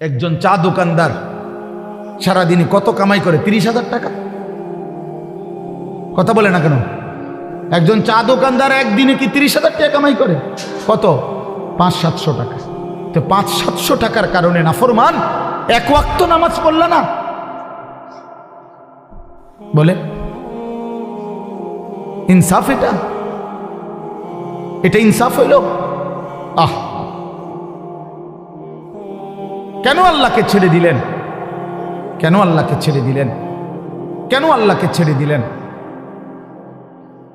একজন চা দোকানদার সারাদিনে কত কামাই করে? তিরিশ হাজার টাকা। কথা বলে না কেন? একজন চা দোকানদার একদিনে কি তিরিশ হাজার টাকা কামাই করে? কত? পাঁচ সাতশো টাকা। তো পাঁচ সাতশো টাকার কারণে নাফরমান, এক ওয়াক্ত নামাজ পড়ল না। বলে, ইনসাফ এটা। এটা ইনসাফ হইল। আহ! কেন আল্লাহকে ছেড়ে দিলেন? কেন আল্লাহকে ছেড়ে দিলেন? কেন আল্লাহকে ছেড়ে দিলেন?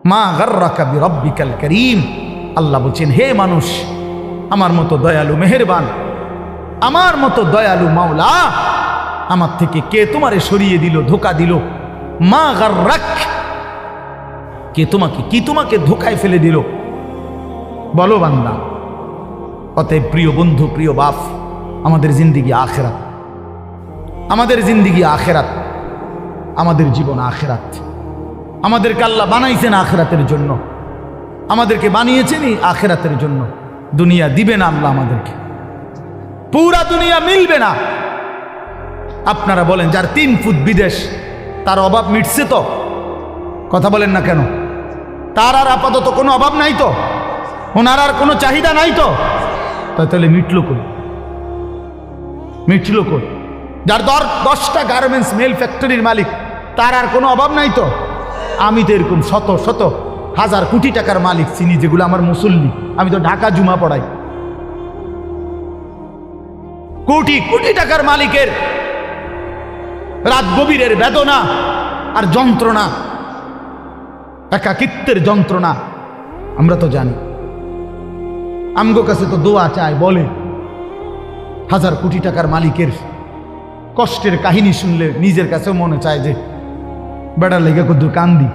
মা গর্রাকা বিরব্বিকাল করিম। আল্লাহ বলছেন, হে মানুষ, আমার মতো দয়ালু মেহেরবান, আমার মতো দয়ালু মাওলা, আমার থেকে কে তোমারে সরিয়ে দিল, ধোকা দিল? মা গর্রাক, কে তোমাকে, কি তোমাকে ধোকায় ফেলে দিল? বলো বান্দা, অতএব প্রিয় বন্ধু, প্রিয় বাপ আমাদের জিন্দিগি আখেরাত। আমাদের জিন্দিগি আখেরাত। আমাদের জীবন আখেরাত। আমাদেরকে আল্লাহ বানাইছেন আখেরাতের জন্য। আমাদেরকে বানিয়েছেনই আখেরাতের জন্য। দুনিয়া দিবে না আল্লাহ আমাদেরকে। পুরা দুনিয়া মিলবে না। আপনারা বলেন, যার তিন ফুট বিদেশ, তার অভাব মিটছে তো? কথা বলেন না কেন? তার আর আপাতত কোনো অভাব নাই তো? ওনার আর কোনো চাহিদা নাই তো? তাহলে মিটল কই? মিটল কই যার দর দশটা গার্মেন্টস মেল ফ্যাক্টরির মালিক, তার আর কোনো অভাব নাই তো? আমি তো এরকম শত শত হাজার কোটি টাকার মালিক চিনি, যেগুলো আমার মুসল্লি। আমি তো ঢাকা জুমা পড়াই। কোটি কোটি টাকার মালিকের রাত গভীরের বেদনা আর যন্ত্রণা, একাকিত্বের যন্ত্রণা, আমরা তো জানি। আমগো কাছে তো দোয়া চায় বলে হাজার কোটি টাকার মালিকের কষ্টের কাহিনী শুনলে নিজের কাছেও মনে চায় যে বেড়ার লেগে কদ্দুর কান্দি।